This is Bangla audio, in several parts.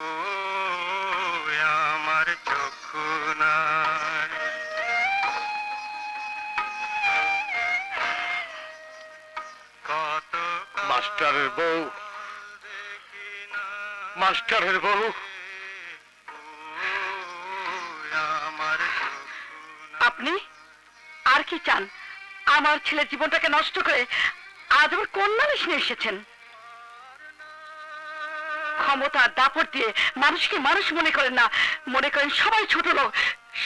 ও আমার চক্ষু নাই। কত মাস্টারের বউ। মাস্টারের বউ। আমার আপনি আর কি চান? আমার ছেলের জীবনটাকে নষ্ট করে আজ আবার কোন মানুষ নিয়ে এসেছেন। ক্ষমতা দাপট দিয়ে মানুষকে মানুষ মনে করেন না। মনে করেন সবাই ছোট লোক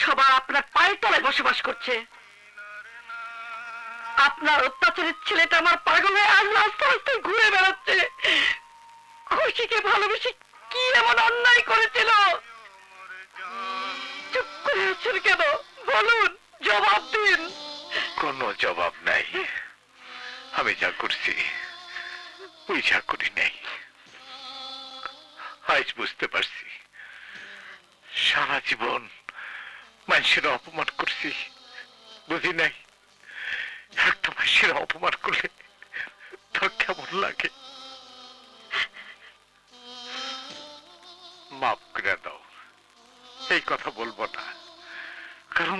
সবাই আপনার পায়ের তলায় বসবাস করছে। আপনার অত্যাচারের ছেলেটা আমার পাগল হয়ে আজ রাস্তা রাস্তায় ঘুরে বেড়াচ্ছে। খুশিকে ভালোবেসে কি এমন অন্যায় করেছিল? চুপ করে আছেন কেন? বলুন, জবাব দিন। কোনো জবাব নাই। আমি যা করছি, ওই যা করি নাই। আজ বুঝতে পারছি। সারা জীবন মানুষের অপমান করছি, বুঝি নাই? একটা মানুষের অপমান করলে তোর কেমন লাগে? মাফ করে দাও, এই কথা বলব না। কারণ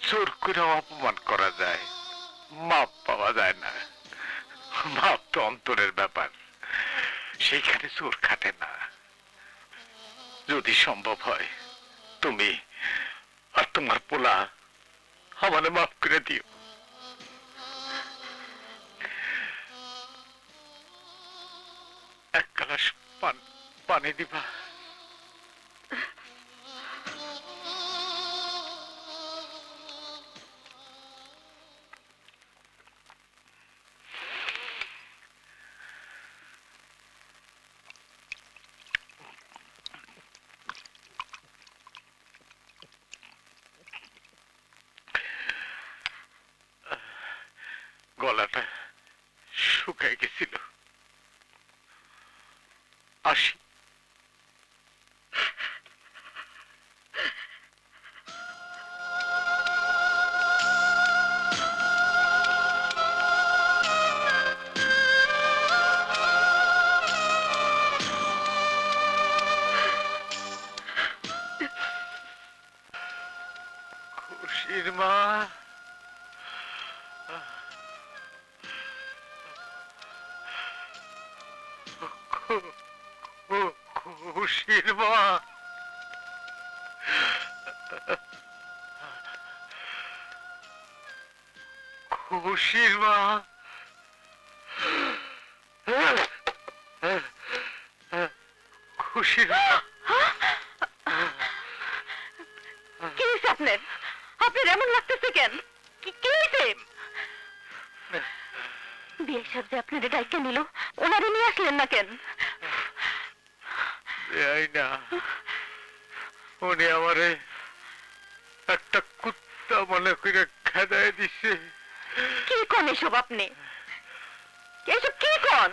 জোর করে অপমান করা যায়, মাপ পাওয়া যায় না। মাপ তো অন্তরের ব্যাপার, সেইখানে জোর খাটে না। যদি সম্ভব হয়, তুমি আর তোমার পোলা আমারে মাফ করে দিও। এক গ্লাস পান দিবা। শুকায় গেছিল আসি খুশির মা খুশির মা। খুশির মা। খুশির কি আপনার? আপনার এমন লাগতেছে কেন? কি হয়েছে বিয়ে সাহেব যে আপনার ডাইকে নিল, ওনারে নিয়ে আসলেন না কেন? এই না। উনি আমারে একটা কুত্তা মনে করে খেদায় দিছে। কি কন এসব আপনি? এসব কি কন?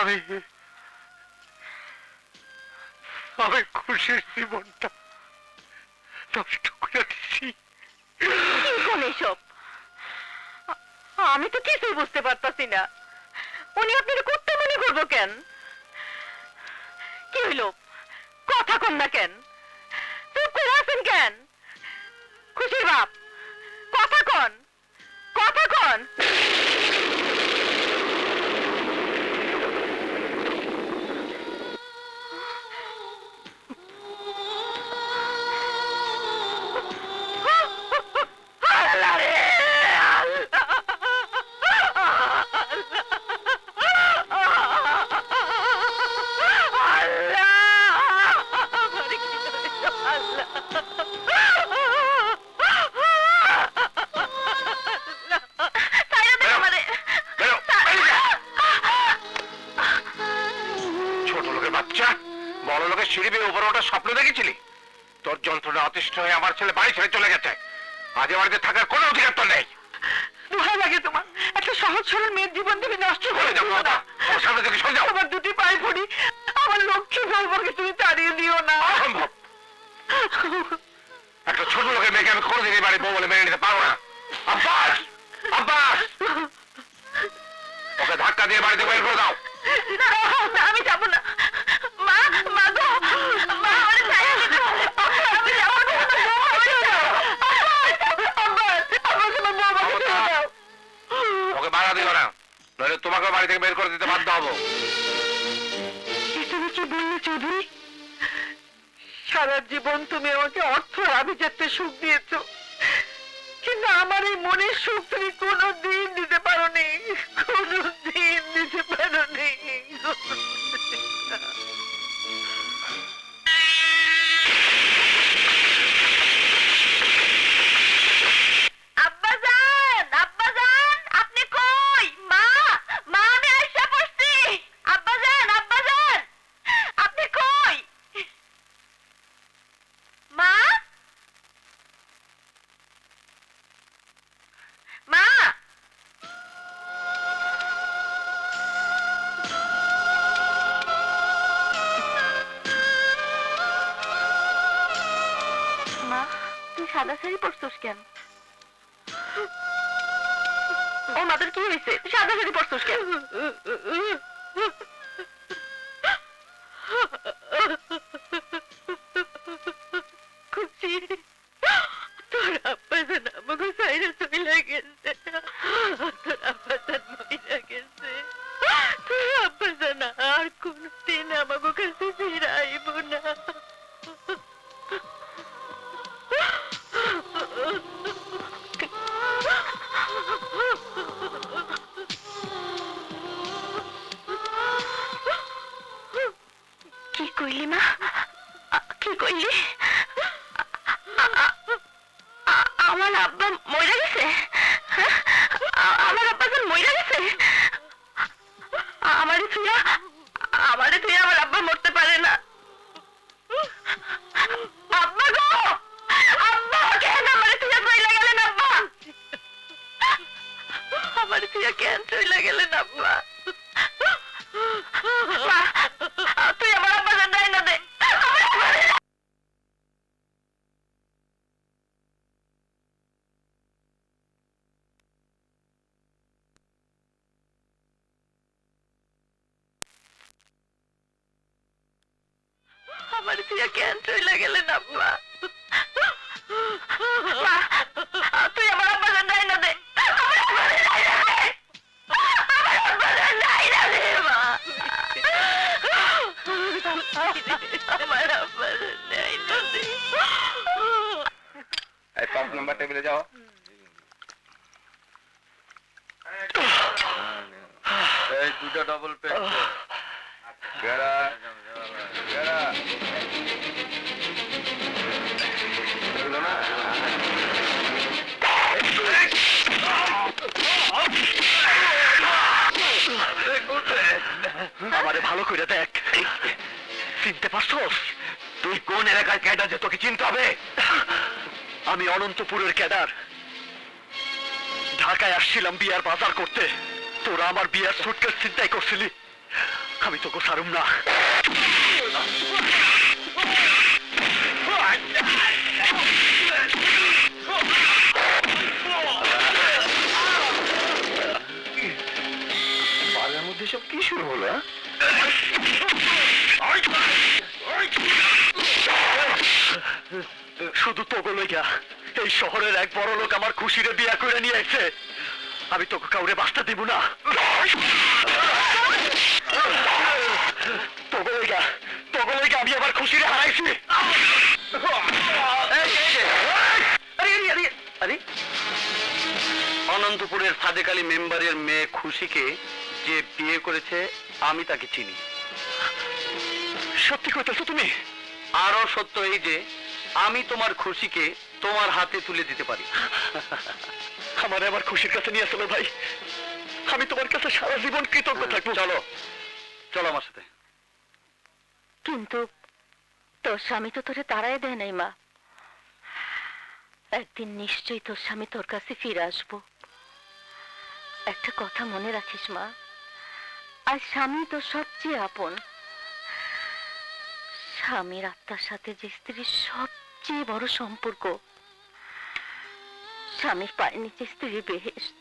আমি আমি খুশির জীবনটা নষ্ট করে দিছি। কি কোন এসব? আমি তো কিছুই বুঝতে পারতাছি না। উনি আপনার করতে মনে করব কেন? কি হইল? কথা কন না কেন? চুপ করে কেন? খুশির বাপ, কথা কন কথা কন। সিঁড়ি বেয়ে উপরে ওটা স্বপ্ন দেখেছিলি? তোর যন্ত্রণা অতিষ্ঠ হয়ে আমার ছেলে বাড়ি ছেড়ে চলে গেছে। আজ বাড়িতে থাকার কোনো অধিকার তো নেই। দোহাই লাগে তোমার। একটা সহজ সরল মেয়ের জীবন তুমি নষ্ট করে দিও আমার সামনে থেকে সরে যাও আমার দুটি পায়ে পড়ি। আমার লক্ষ্মী তুমি তাড়িয়ে দিও না। অসম্ভব। একটা ছোট লোকের মেয়েকে আমি কোনোদিন এই বাড়ি বউ বলে মেনে নিতে পারব না। আব্বাস! আব্বাস! ওকে ধাক্কা দিয়ে বাড়িতে বের করে দাও। বের করে দিতে বাধ্য হব। কি বললে, চৌধুরী? সারা জীবন তুমি আমাকে অর্থ আর সুখ দিয়েছ। কিন্তু আমার এই মনের সুখ তুমি কোনো দিন দিতে পারো নি কোনো দিন দিতে পারো নি সাদা শাড়ি পরছস কেন? ও মাদের কি হয়েছে? সাদা শাড়ি পরছস কেন? আব্বা মরে গেছে? হ্যাঁ? আমার আব্বা যে মরে গেছে? আমারে তুইয়া আমারে তুই আমার আব্বা মরতে পারে না। আব্বা গো! আব্বা, কেন আমারে তুইয়া চইলা গেলেন আব্বা? আমারে তুইয়া কেন চইলা গেলেন আব্বা মা, তুই আমার আব্বা জানাই না দে আমার আব্বা আমার তুই কেন চলে গেলেন আব্বা তুই আমার আব্বা জানাই না দে। পাঁচ টেবিলে যাও। এই দুটো ডবল পেন ভালো করে দেখ। চিনতে পারছস? তুই কোন এলাকার ক্যাডার যে তোকে চিনতে হবে? আমি অনন্তপুরের ক্যাডার। ঢাকায় আসছিলাম বিয়ার বাজার করতে। তোরা আমার বিয়ার সুটকেস চিন্তাই করছিলি। আমি তোকে সারুম না। মধ্যে সব কি শুরু হলো হ্যাঁ? শুধু তোকে লইয়া এই শহরের এক বড় লোক আমার খুশিরে বিয়া করে নিয়ে এসে আমি তোকে কাউরে বাঁচতে দিব না। তোকে লইয়া তোকে লইয়া আমি আবার খুশিরে হারাইছি। অনন্তপুরের সাদেক আলী মেম্বারের মেয়ে খুশিকে যে বিয়ে করেছে আমি তাকে চিনি। সত্যি কইতেছো তুমি? আরও সত্য এই যে আমি তোমার খুশিকে তোমার হাতে তুলে দিতে পারি। আমার আবার খুশির কাছে নিয়ে চলো ভাই। আমি তোমার কাছে সারা জীবন কৃতজ্ঞ থাকব। চলো চলো আমার সাথে। কিন্তু তোর স্বামী তো তোরে তাড়াই দেয় নাই মা। একদিন নিশ্চয়ই তোর স্বামী তোর কাছে ফিরে আসব। একটা কথা মনে রাখিস মা। আর স্বামী তো সবচেয়ে আপন। স্বামীর আত্মার সাথে যে স্ত্রীর সবচেয়ে বড় সম্পর্ক, স্বামীর পায়ের নিচে স্ত্রীর বেহেস্ত